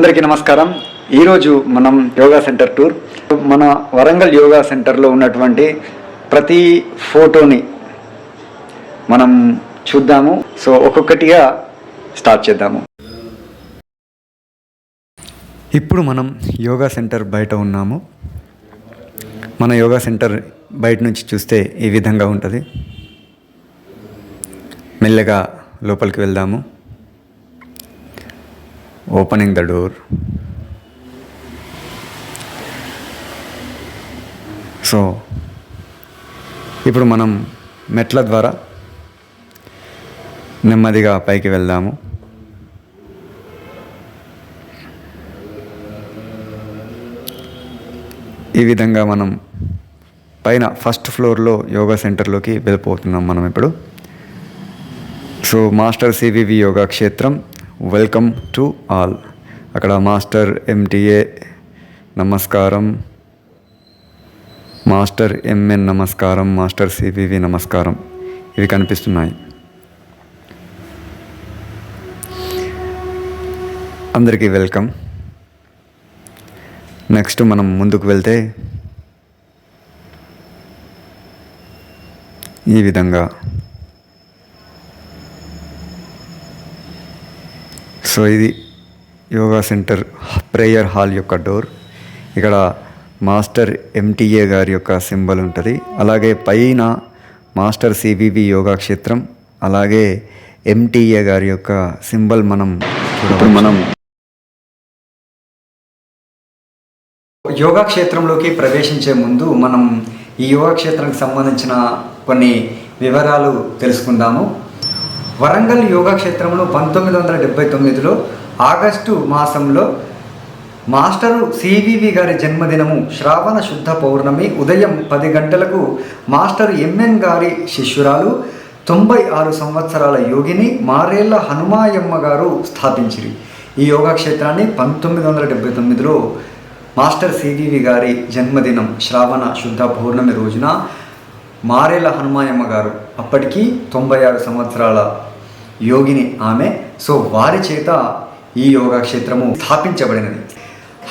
అందరికీ నమస్కారం. ఈరోజు మనం యోగా సెంటర్ టూర్. మన వరంగల్ యోగా సెంటర్లో ఉన్నటువంటి ప్రతి ఫోటోని మనం చూద్దాము. సో ఒక్కొక్కటిగా స్టార్ట్ చేద్దాము. ఇప్పుడు మనం యోగా సెంటర్ బయట ఉన్నాము. మన యోగా సెంటర్ బయట నుంచి చూస్తే ఈ విధంగా ఉంటుంది. మెల్లగా లోపలికి వెళ్దాము. ఓపెనింగ్ ద డోర్ సో ఇప్పుడు మనం మెట్ల ద్వారా నెమ్మదిగా పైకి వెళ్దాము. ఈ విధంగా మనం పైన ఫస్ట్ ఫ్లోర్లో యోగా సెంటర్లోకి వెళ్ళిపోతున్నాం మనం ఇప్పుడు. సో మాస్టర్ సివివి యోగా క్షేత్రం వెల్కమ్ టు ఆల్ అక్కడ మాస్టర్ ఎంటీఏ నమస్కారం. మాస్టర్ ఎంఎన్ నమస్కారం మాస్టర్ సివివి నమస్కారం. ఇవి కనిపిస్తున్నాయి. అందరికీ వెల్కమ్. నెక్స్ట్ మనం ముందుకు వెళ్తే ఈ విధంగా సో ఇది యోగా సెంటర్ ప్రేయర్ హాల్ యొక్క డోర్. ఇక్కడ మాస్టర్ ఎంటీఏ గారి యొక్క సింబల్ ఉంటుంది. అలాగే పైన మాస్టర్ సివివి యోగా క్షేత్రం అలాగే ఎంటీఏ గారి యొక్క సింబల్ మనం ఇప్పుడు మనం యోగా క్షేత్రంలోకి ప్రవేశించే ముందు మనం ఈ యోగా క్షేత్రానికి సంబంధించిన కొన్ని వివరాలు తెలుసుకుందాము. వరంగల్ యోగా క్షేత్రంలో పంతొమ్మిది వందల డెబ్బై తొమ్మిదిలో ఆగస్టు మాసంలో మాస్టరు సివివి గారి జన్మదినము శ్రావణ శుద్ధ పౌర్ణమి ఉదయం పది గంటలకు మాస్టర్ ఎంఎన్ గారి శిష్యురాలు తొంభై ఆరు సంవత్సరాల యోగిని మారేళ్ళ హనుమాయమ్మ గారు స్థాపించిరి. ఈ యోగా క్షేత్రాన్ని పంతొమ్మిది వందల డెబ్బై తొమ్మిదిలో మాస్టర్ సివివి గారి జన్మదినం శ్రావణ శుద్ధ పౌర్ణమి రోజున మారేల హనుమాయమ్మ గారు అప్పటికి తొంభై ఆరు సంవత్సరాల యోగిని ఆమె. సో వారి చేత ఈ యోగక్షేత్రము స్థాపించబడినది.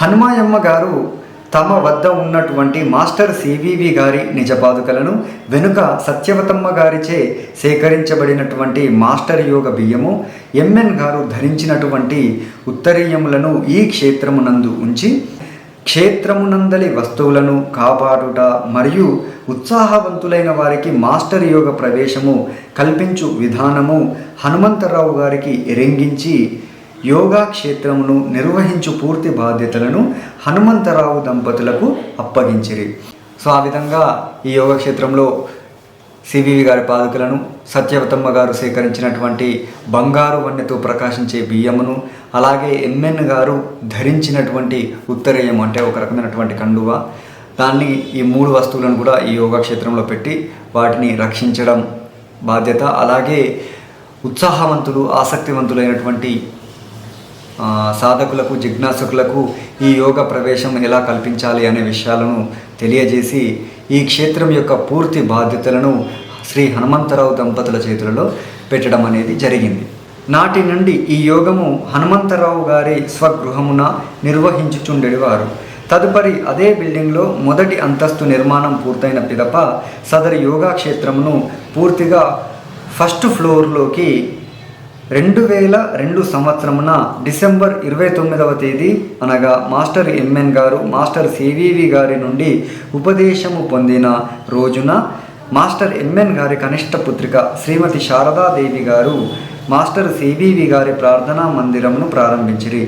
హనుమాయమ్మ గారు తమ వద్ద ఉన్నటువంటి మాస్టర్ సివివి గారి నిజపాదుకలను వెనుక సత్యవతమ్మ గారిచే సేకరించబడినటువంటి మాస్టర్ యోగ బియ్యము ఎంఎన్ గారు ధరించినటువంటి ఉత్తరీయములను ఈ క్షేత్రమునందు ఉంచి క్షేత్రమునందలి వస్తువులను కాపాడుట మరియు ఉత్సాహవంతులైన వారికి మాస్టర్ యోగ ప్రవేశము కల్పించు విధానము హనుమంతరావు గారికి ఎరింగించి యోగా క్షేత్రమును నిర్వహించు పూర్తి బాధ్యతలను హనుమంతరావు దంపతులకు అప్పగించిరి. సో ఆ విధంగా ఈ యోగక్షేత్రంలో సివివి గారి పాదుకలను సత్యవతమ్మ గారు సేకరించినటువంటి బంగారు వన్నెతో ప్రకాశించే బియ్యమును అలాగే ఎంఎన్ గారు ధరించినటువంటి ఉత్తరేయం అంటే ఒక రకమైనటువంటి కండువ. దాన్ని ఈ మూడు వస్తువులను కూడా ఈ యోగా క్షేత్రంలో పెట్టి వాటిని రక్షించడం బాధ్యత. అలాగే ఉత్సాహవంతులు ఆసక్తివంతులైనటువంటి సాధకులకు జిజ్ఞాసకులకు ఈ యోగ ప్రవేశం ఎలా కల్పించాలి అనే విషయాలను తెలియజేసి ఈ క్షేత్రం యొక్క పూర్తి బాధ్యతలను శ్రీ హనుమంతరావు దంపతుల చేతులలో పెట్టడం అనేది జరిగింది. నాటి నుండి ఈ యోగము హనుమంతరావు గారి స్వగృహమున నిర్వహించుచుండెడివారు తదుపరి అదే బిల్డింగ్లో మొదటి అంతస్తు నిర్మాణం పూర్తయిన పిదప సదరి యోగా క్షేత్రమును పూర్తిగా ఫస్ట్ ఫ్లోర్లోకి రెండు వేల రెండు సంవత్సరమున డిసెంబర్ ఇరవై తొమ్మిదవ తేదీ అనగా మాస్టర్ ఎంఎన్ గారు మాస్టర్ సివివి గారి నుండి ఉపదేశము పొందిన రోజున మాస్టర్ ఎంఎన్ గారి కనిష్ట పుత్రిక శ్రీమతి శారదాదేవి గారు మాస్టర్ సివివి గారి ప్రార్థనా మందిరమును ప్రారంభించిరి.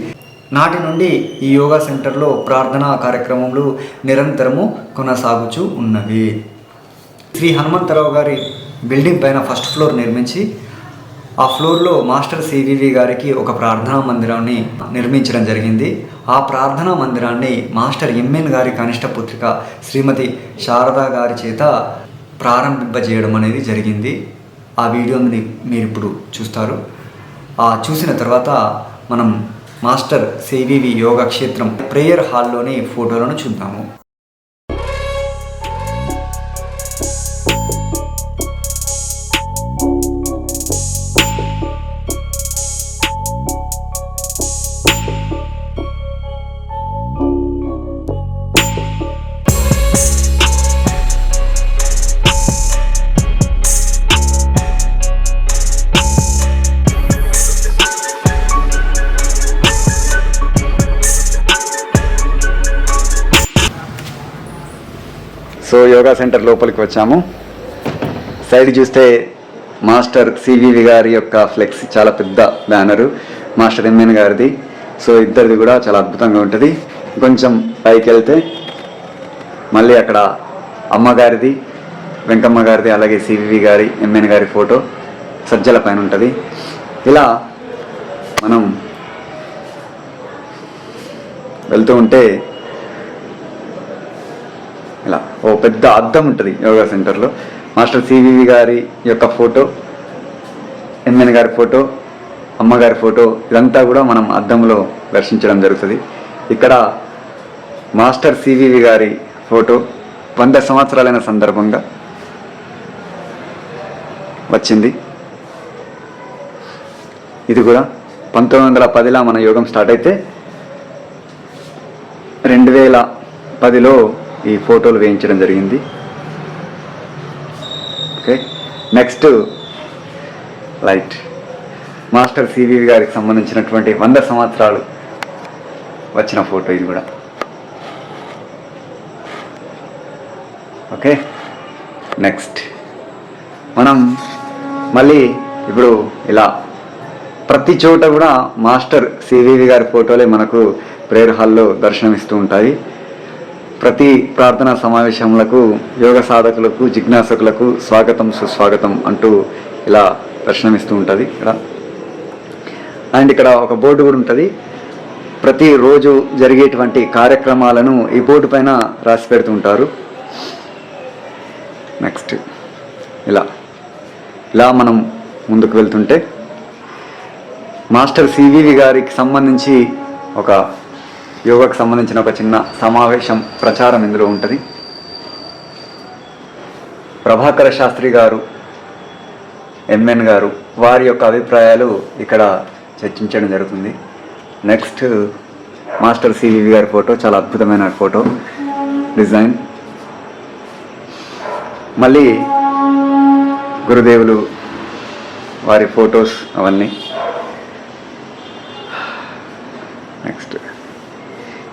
నాటి నుండి ఈ యోగా సెంటర్లో ప్రార్థనా కార్యక్రమములు నిరంతరము కొనసాగుచూ ఉన్నవి. శ్రీ హనుమంతరావు గారి బిల్డింగ్ పైన ఫస్ట్ ఫ్లోర్ నిర్మించి ఆ ఫ్లోర్లో మాస్టర్ సివివి గారికి ఒక ప్రార్థనా మందిరాన్ని నిర్మించడం జరిగింది. ఆ ప్రార్థనా మందిరాన్ని మాస్టర్ ఎంఎన్ గారి కనిష్ట పుత్రిక శ్రీమతి శారదా గారి చేత ప్రారంభింపజేయడం అనేది జరిగింది. ఆ వీడియోని మీరు ఇప్పుడు చూస్తారు. ఆ చూసిన తర్వాత మనం మాస్టర్ సివివి యోగక్షేత్రం ప్రేయర్ హాల్లోని ఫోటోలను చూద్దాము. సో యోగా సెంటర్ లోపలికి వచ్చాము. సైడ్ చూస్తే మాస్టర్ సివివి గారి యొక్క ఫ్లెక్స్ చాలా పెద్ద బ్యానరు మాస్టర్ ఎంఎన్ గారిది. సో ఇద్దరిది కూడా చాలా అద్భుతంగా ఉంటుంది. కొంచెం పైకి వెళ్తే మళ్ళీ అక్కడ అమ్మగారిది వెంకమ్మ గారిది అలాగే సివివి గారి ఎంఎన్ గారి ఫోటో సజ్జల పైన ఉంటుంది. ఇలా మనం వెళ్తూ ఉంటే ఇలా. ఓ పెద్ద అద్దం ఉంటుంది యోగా సెంటర్లో. మాస్టర్ సివివి గారి యొక్క ఫోటో ఎంఎన్ గారి ఫోటో అమ్మగారి ఫోటో ఇదంతా కూడా మనం అద్దంలో దర్శించడం జరుగుతుంది. ఇక్కడ మాస్టర్ సివివి గారి ఫోటో వంద సంవత్సరాలైన సందర్భంగా వచ్చింది. ఇది కూడా పంతొమ్మిది వందల పదిలో మన యోగం స్టార్ట్ అయితే రెండు వేల పదిలో ఈ ఫోటోలు వేయించడం జరిగింది. Okay? Next light. Master CVV గారికి సంబంధించినటువంటి వంద సంవత్సరాలు వచ్చిన ఫోటో ఇది కూడా. ఓకే? నెక్స్ట్. మనం మళ్ళీ ఇప్పుడు ఇలా ప్రతి చోట కూడా మాస్టర్ సివివి గారి ఫోటోలే మనకు ప్రేయర్ హాల్లో దర్శనమిస్తూ ఉంటాయి. ప్రతి ప్రార్థనా సమావేశములకు యోగ సాధకులకు జిజ్ఞాసకులకు స్వాగతం సుస్వాగతం అంటూ ఇలా దర్శనమిస్తూ ఉంటుంది. ఇక్కడ అండ్ ఇక్కడ ఒక బోర్డు కూడా ఉంటుంది. ప్రతిరోజు జరిగేటువంటి కార్యక్రమాలను ఈ బోర్డు పైన రాసి పెడుతూ ఉంటారు. నెక్స్ట్ ఇలా ఇలా మనం ముందుకు వెళ్తుంటే మాస్టర్ సివివి గారికి సంబంధించి ఒక యోగాకు సంబంధించిన ఒక చిన్న సమావేశం ప్రచారం ఇందులో ఉంటుంది. ప్రభాకర శాస్త్రి గారు ఎంఎన్ గారు వారి యొక్క అభిప్రాయాలు ఇక్కడ చర్చించడం జరుగుతుంది. నెక్స్ట్ మాస్టర్ సివివి గారి ఫోటో చాలా అద్భుతమైన ఫోటో డిజైన్. మళ్ళీ గురుదేవులు వారి ఫొటోస్ అవన్నీ నెక్స్ట్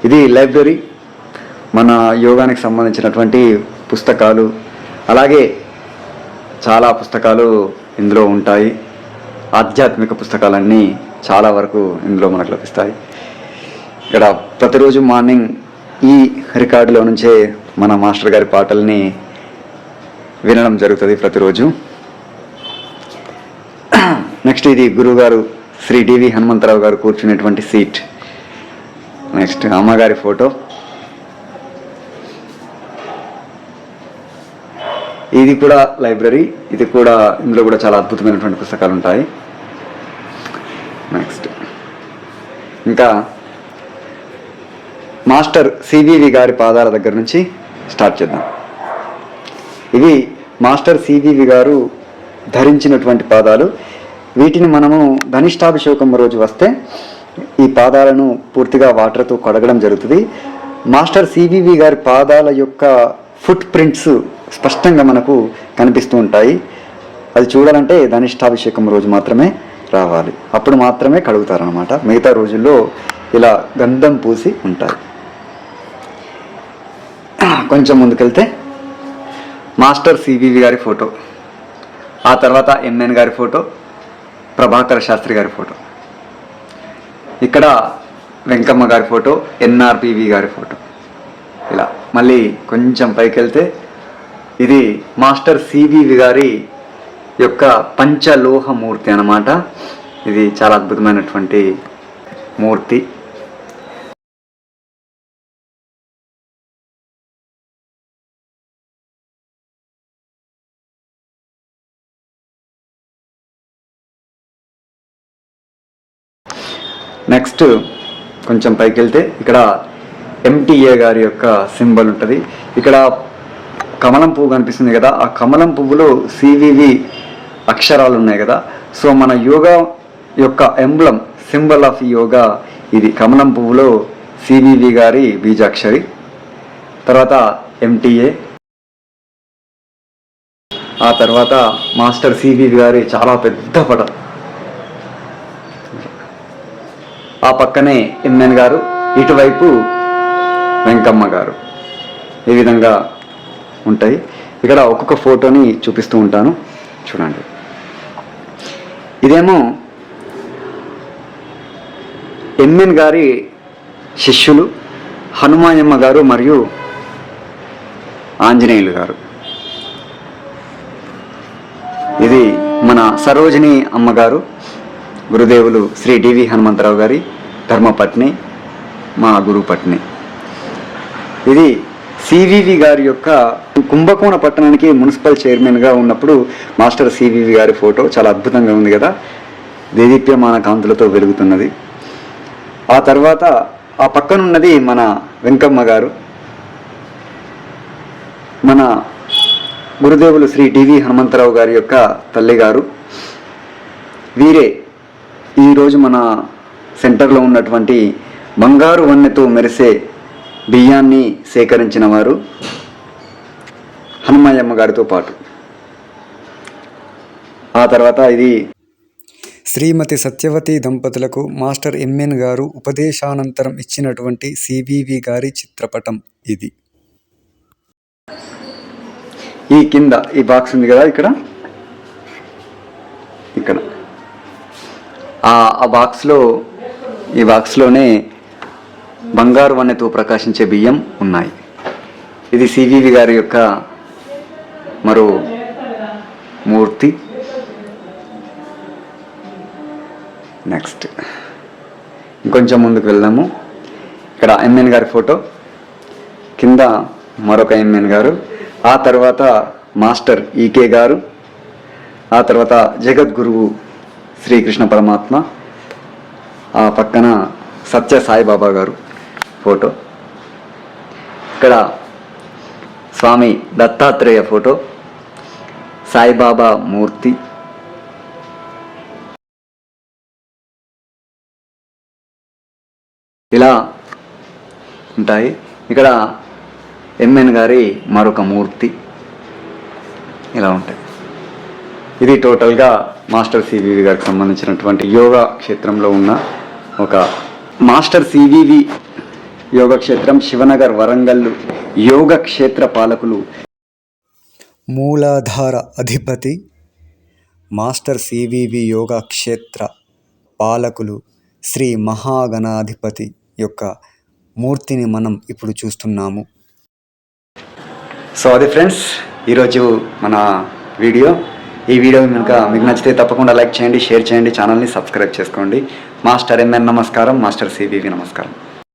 ఇది లైబ్రరీ. మన యోగానికి సంబంధించినటువంటి పుస్తకాలు అలాగే చాలా పుస్తకాలు ఇందులో ఉంటాయి. ఆధ్యాత్మిక పుస్తకాలన్నీ చాలా వరకు ఇందులో మనకు లభిస్తాయి. ఇక్కడ ప్రతిరోజు మార్నింగ్ ఈ రికార్డులో నుంచే మన మాస్టర్ గారి పాటల్ని వినడం జరుగుతుంది ప్రతిరోజు. నెక్స్ట్ ఇది గురువుగారు శ్రీ డివి హనుమంతరావు గారు కూర్చునేటువంటి సీట్. నెక్స్ట్ అమ్మగారి ఫోటో. ఇది కూడా లైబ్రరీ ఇది కూడా ఇందులో కూడా చాలా అద్భుతమైనటువంటి పుస్తకాలు ఉంటాయి నెక్స్ట్. ఇంకా మాస్టర్ సివివి గారి పాదాల దగ్గర నుంచి స్టార్ట్ చేద్దాం. ఇవి మాస్టర్ సివివి గారు ధరించినటువంటి పాదాలు. వీటిని మనము ధనిష్టాభిషేకం రోజు వస్తే ఈ పాదాలను పూర్తిగా వాటర్తో కడగడం జరుగుతుంది. మాస్టర్ సివివి గారి పాదాల యొక్క ఫుట్ ప్రింట్స్ స్పష్టంగా మనకు కనిపిస్తూ ఉంటాయి. అది చూడాలంటే ధనిష్టాభిషేకం రోజు మాత్రమే రావాలి. అప్పుడు మాత్రమే కడుగుతారనమాట మిగతా రోజుల్లో ఇలా గంధం పూసి ఉంటారు కొంచెం ముందుకెళ్తే మాస్టర్ సివివి గారి ఫోటో ఆ తర్వాత ఎంఎన్ గారి ఫోటో ప్రభాకర శాస్త్రి గారి ఫోటో. ఇక్కడ వెంకమ్మ గారి ఫోటో ఎన్ఆర్పివి గారి ఫోటో. ఇలా మళ్ళీ కొంచెం పైకి వెళ్తే ఇది మాస్టర్ సివివి గారి యొక్క పంచలోహ మూర్తి అన్నమాట. ఇది చాలా అద్భుతమైనటువంటి మూర్తి. నెక్స్ట్ కొంచెం పైకి వెళ్తే ఇక్కడ ఎంటీఏ గారి యొక్క సింబల్ ఉంటుంది. ఇక్కడ కమలం పువ్వు కనిపిస్తుంది కదా. ఆ కమలం పువ్వులో సివివి అక్షరాలు ఉన్నాయి కదా. సో మన యోగా యొక్క ఎంబ్లం సింబల్ ఆఫ్ యోగా ఇది కమలం పువ్వులో సివివి గారి బీజాక్షరి. తర్వాత ఎంటీఏ ఆ తర్వాత మాస్టర్ సివివి గారి చాలా పెద్ద పటం. ఆ పక్కనే ఎంఎన్ గారు ఇటువైపు వెంకమ్మ గారు. ఈ విధంగా ఉంటాయి. ఇక్కడ ఒక్కొక్క ఫోటోని చూపిస్తూ ఉంటాను. చూడండి. ఇదేమో ఎమ్మెన్ గారి శిష్యులు హనుమాయమ్మ గారు మరియు ఆంజనేయులు గారు. ఇది మన సరోజిని అమ్మగారు గురుదేవులు శ్రీ డివి హనుమంతరావు గారి ధర్మపత్ని మా గురుపట్ని ఇది సివివి గారి యొక్క కుంభకోణ పట్టణానికి మున్సిపల్ చైర్మన్గా ఉన్నప్పుడు మాస్టర్ సివివి గారి ఫోటో చాలా అద్భుతంగా ఉంది కదా? దేదీప్యమాన కాంతులతో వెలుగుతున్నది. ఆ తర్వాత ఆ పక్కనున్నది మన వెంకమ్మ గారు. మన గురుదేవులు శ్రీ డివి హనుమంతరావు గారి యొక్క తల్లి గారు వీరే ఈరోజు మన సెంటర్లో ఉన్నటువంటి బంగారు వన్నెతో మెరిసే బియ్యాన్ని సేకరించిన వారు హనుమయ్యమ్మ గారితో పాటు. ఆ తర్వాత ఇది శ్రీమతి సత్యవతి దంపతులకు మాస్టర్ ఎంఎన్ గారు ఉపదేశానంతరం ఇచ్చినటువంటి సివివి గారి చిత్రపటం ఇది. ఈ కింద ఈ బాక్స్ ఉంది కదా ఇక్కడ? ఇక్కడ. ఆ ఆ బాక్స్లో ఈ బాక్స్లోనే బంగారు వన్నెతో ప్రకాశించే బియ్యం ఉన్నాయి. ఇది సివివి గారి యొక్క మరో మూర్తి. నెక్స్ట్ ఇంకొంచెం ముందుకు వెళ్దాము. ఇక్కడ ఎంఎన్ గారి ఫోటో. కింద మరొక ఎంఎన్ గారు. ఆ తర్వాత మాస్టర్ ఈకే గారు. ఆ తర్వాత జగద్గురువు శ్రీకృష్ణ పరమాత్మ. ఆ పక్కన సత్య సాయిబాబా గారు ఫోటో. ఇక్కడ స్వామి దత్తాత్రేయ ఫోటో సాయిబాబా మూర్తి. ఇలా ఉంటాయి. ఇక్కడ ఎంఎన్ గారి మరొక మూర్తి. ఇలా ఉంటాయి. ఇది టోటల్గా మాస్టర్ సివివి గారికి సంబంధించినటువంటి యోగా క్షేత్రంలో ఉన్న ఒక మాస్టర్ సివివి యోగ క్షేత్రం శివనగర్ వరంగల్ యోగ క్షేత్ర పాలకులు. మూలాధార అధిపతి మాస్టర్ సివివి యోగా క్షేత్ర పాలకులు శ్రీ మహాగణాధిపతి యొక్క మూర్తిని మనం ఇప్పుడు చూస్తున్నాము. సో అది ఫ్రెండ్స్ ఈరోజు మన వీడియో. ఈ వీడియో కనుక మీకు నచ్చితే తప్పకుండా లైక్ చేయండి షేర్ చేయండి ఛానల్ని సబ్స్క్రైబ్ చేసుకోండి. మాస్టర్ ఎంఎన్ నమస్కారం మాస్టర్ సిబివి నమస్కారం.